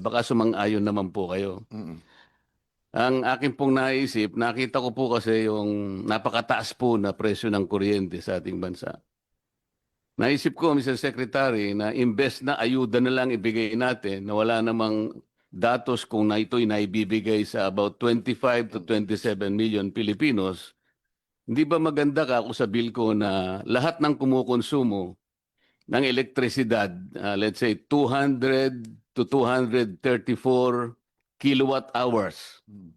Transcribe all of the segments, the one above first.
Baka sumang-ayon naman po kayo. Mm. Ang akin pong naisip, nakita ko po kasi yung napakataas po na presyo ng kuryente sa ating bansa. Naisip ko, Mr. Secretary, na imbes na ayuda na lang ibigay natin na wala namang datos kung na ito'y naibibigay sa about 25 to 27 million Pilipinos, hindi ba maganda ka kung sa bill ko na lahat ng kumukonsumo ng elektrisidad, ah, let's say 200 to 234 kilowatt hours, Mm.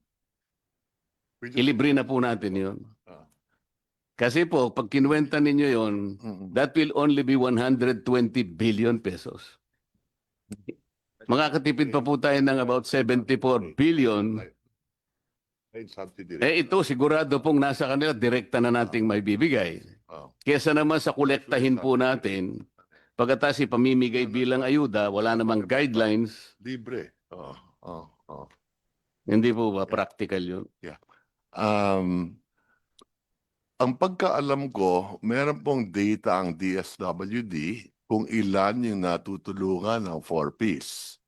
Pwede- ilibre na po natin yun. Ah. Kasi po, pag kinuwenta ninyo yon, that will only be 120 billion pesos. Makakatipid pa po tayo ng about 74 billion. Eh ito, sigurado pong nasa kanila, direkta na nating may bibigay. Oh. Kesa naman sa kolektahin po natin, pagkatas ipamimigay bilang ayuda, wala namang guidelines, Libre. Oh, oh, oh. hindi po ba practical yun? Um, ang pagkaalam ko, meron pong data ang DSWD kung ilan yung natutulungan ng 4Ps.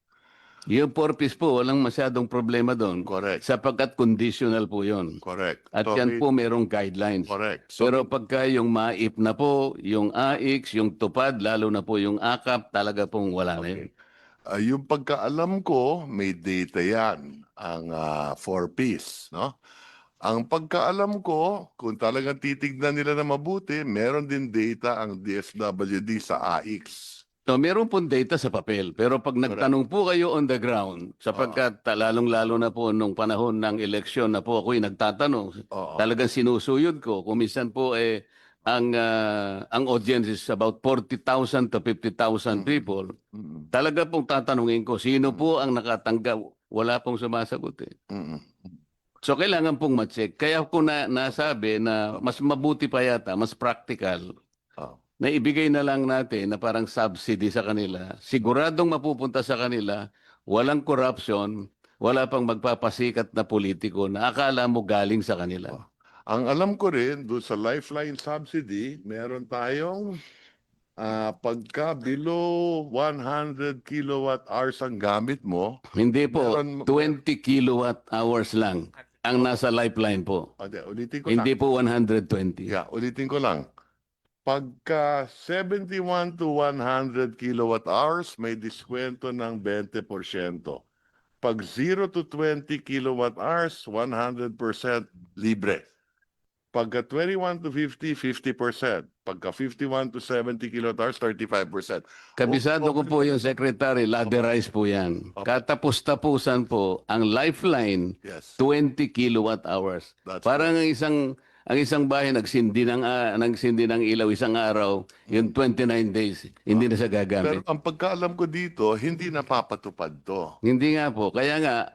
Yung purpose po, walang masyadong problema doon. Correct. Sapagkat conditional po yon. Correct. At So, yan po merong guidelines. Correct. So, Pero pagka yung MAIP na po, yung AIX, yung tupad, lalo na po yung AKAP, talaga pong wala na yun. Ah, yung pagkaalam ko, may data yan, ang ah, 4Ps, no? Ang pagkaalam ko, kung talagang titignan nila na mabuti, meron din data ang DSWD sa AX. So, meron pong data sa papel. Pero pag nagtanong po kayo on the ground, sapagkat Ah. lalong-lalo na po nung panahon ng eleksyon na po ako'y nagtatanong, Oo. talagang sinusuyod ko. Kung minsan po eh, ang, ah, ang audience is about 40,000 to 50,000 Mm. people. Mm, Talaga pong tatanungin ko, sino po ang nakatanggap? Wala pong sumasagot eh. So kailangan pong ma-check. Kaya ko na nasabi na mas mabuti pa yata, mas practical, Oh. Na ibigay na lang natin na parang subsidy sa kanila. Siguradong mapupunta sa kanila, walang corruption, wala pang magpapasikat na politiko na akala mo galing sa kanila. Ang alam ko rin, doon sa Lifeline Subsidy, meron tayong ah, pagka below 100 kilowatt hours ang gamit mo, Hindi po, Meron- 20 kilowatt hours lang ang nasa lifeline po. Ah, di, ulitin ko Hindi lang. po 120. Yeah, ulitin ko lang. Pagka 71 to 100 kilowatt hours, may diskwento ng 20%. Pag 0 to 20 kilowatt hours, 100% libre. Pagka 21 to 50, 50%. Pagka 51 to 70 kilowatt hours, 35%. Kabisado ko po yung secretary, laderize po yan. Katapos-tapusan po ang lifeline Yes. 20 kilowatt hours. That's Parang ang isang ang isang bahay nagsindi ng ah, nagsindi ng ilaw isang araw, yung 29 days, hindi na siya Pero gagamit. ang pagkaalam ko dito, hindi napapatupad to. Hindi nga po. Kaya nga,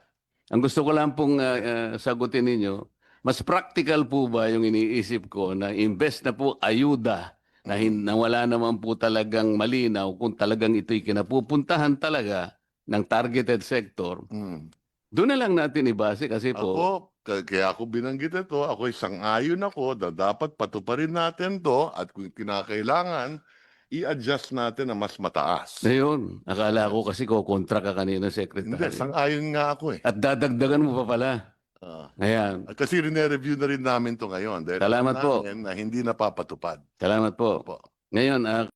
ang gusto ko lang pong ah, ah, sagutin ninyo, mas practical po ba yung iniisip ko na invest na po ayuda na, hin- na wala naman po talagang malinaw kung talagang ito'y kinapupuntahan talaga ng targeted sector. Mm. Doon na lang natin ibase kasi po, Ako, kaya ako binanggit ito, ako isang ayon ako na dapat patuparin natin to at kung kinakailangan, i-adjust natin na mas mataas. ayun, akala ko kasi ko kontra ka kanina, Hindi, Secretary. isang ayon nga ako eh. At dadagdagan mo pa pala. Ah, Ayan. at kasi rine-review na rin namin to ngayon. Dahil Salamat alam po. na hindi napapatupad. Salamat po. Opo. Ngayon, ah,